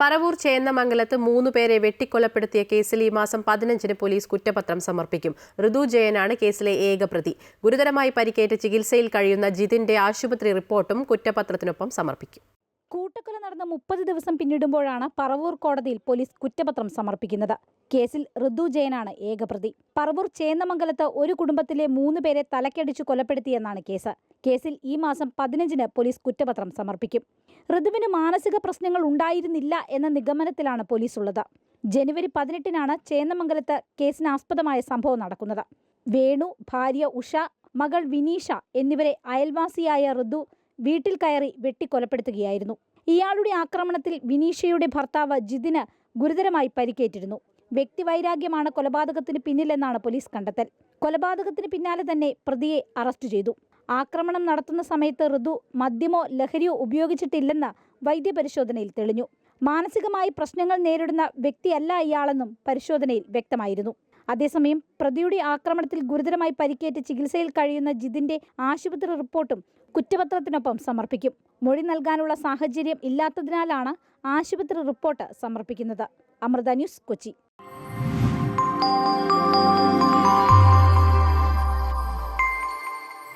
പറവൂർ ചേന്നമംഗലത്ത് മൂന്ന് പേരെ വെട്ടിക്കൊലപ്പെടുത്തിയ കേസിൽ ഈ മാസം പതിനഞ്ചിന് പോലീസ് കുറ്റപത്രം സമർപ്പിക്കും. ഋതു ജയനാണ് കേസിലെ ഏക പ്രതി. ഗുരുതരമായി പരിക്കേറ്റ് ചികിത്സയിൽ കഴിയുന്ന ജിതിന്റെ ആശുപത്രി റിപ്പോർട്ടും കുറ്റപത്രത്തിനൊപ്പം സമർപ്പിക്കും. കൂട്ടക്കൊല നടന്ന മുപ്പത് ദിവസം പിന്നിടുമ്പോഴാണ് പറവൂർ കോടതിയിൽ പോലീസ് കുറ്റപത്രം സമർപ്പിക്കുന്നത്. കേസിൽ ഋതു ജയനാണ് ഏകപ്രതി. പറവൂർ ചേന്നമംഗലത്ത് ഒരു കുടുംബത്തിലെ മൂന്ന് പേരെ തലക്കടിച്ചു കൊലപ്പെടുത്തിയെന്നാണ് കേസ്. കേസിൽ ഈ മാസം പതിനഞ്ചിന് പോലീസ് കുറ്റപത്രം സമർപ്പിക്കും. ഋതുവിന് മാനസിക പ്രശ്നങ്ങൾ ഉണ്ടായിരുന്നില്ല എന്ന നിഗമനത്തിലാണ് പോലീസ് ഉള്ളത് ജനുവരി പതിനെട്ടിനാണ് ചേന്നമംഗലത്ത് കേസിനാസ്പദമായ സംഭവം നടക്കുന്നത്. വേണു ഭാര്യ ഉഷ മകൾ വിനീഷ എന്നിവരെ അയൽവാസിയായ ഋതു വീട്ടിൽ കയറി വെട്ടിക്കൊലപ്പെടുത്തുകയായിരുന്നു. ഇയാളുടെ ആക്രമണത്തിൽ വിനീഷയുടെ ഭർത്താവ് ജിതിന് ഗുരുതരമായി പരിക്കേറ്റിരുന്നു. വ്യക്തിവൈരാഗ്യമാണ് കൊലപാതകത്തിന് പിന്നിലെന്നാണ് പോലീസ് കണ്ടെത്തൽ. കൊലപാതകത്തിന് പിന്നാലെ തന്നെ പ്രതിയെ അറസ്റ്റ് ചെയ്തു. ആക്രമണം നടത്തുന്ന സമയത്ത് ഋതു മദ്യമോ ലഹരിയോ ഉപയോഗിച്ചിട്ടില്ലെന്ന് വൈദ്യപരിശോധനയിൽ തെളിഞ്ഞു. മാനസികമായി പ്രശ്നങ്ങൾ നേരിടുന്ന വ്യക്തിയല്ല ഇയാളെന്നും പരിശോധനയിൽ വ്യക്തമായിരുന്നു. അതേസമയം പ്രതിയുടെ ആക്രമണത്തിൽ ഗുരുതരമായി പരിക്കേറ്റ് ചികിത്സയിൽ കഴിയുന്ന ജിതിന്റെ ആശുപത്രി റിപ്പോർട്ടും കുറ്റപത്രത്തിനൊപ്പം സമർപ്പിക്കും. മൊഴി നൽകാനുള്ള സാഹചര്യം ഇല്ലാത്തതിനാലാണ് ആശുപത്രി റിപ്പോർട്ട് സമർപ്പിക്കുന്നത്. അമൃത ന്യൂസ് കൊച്ചി.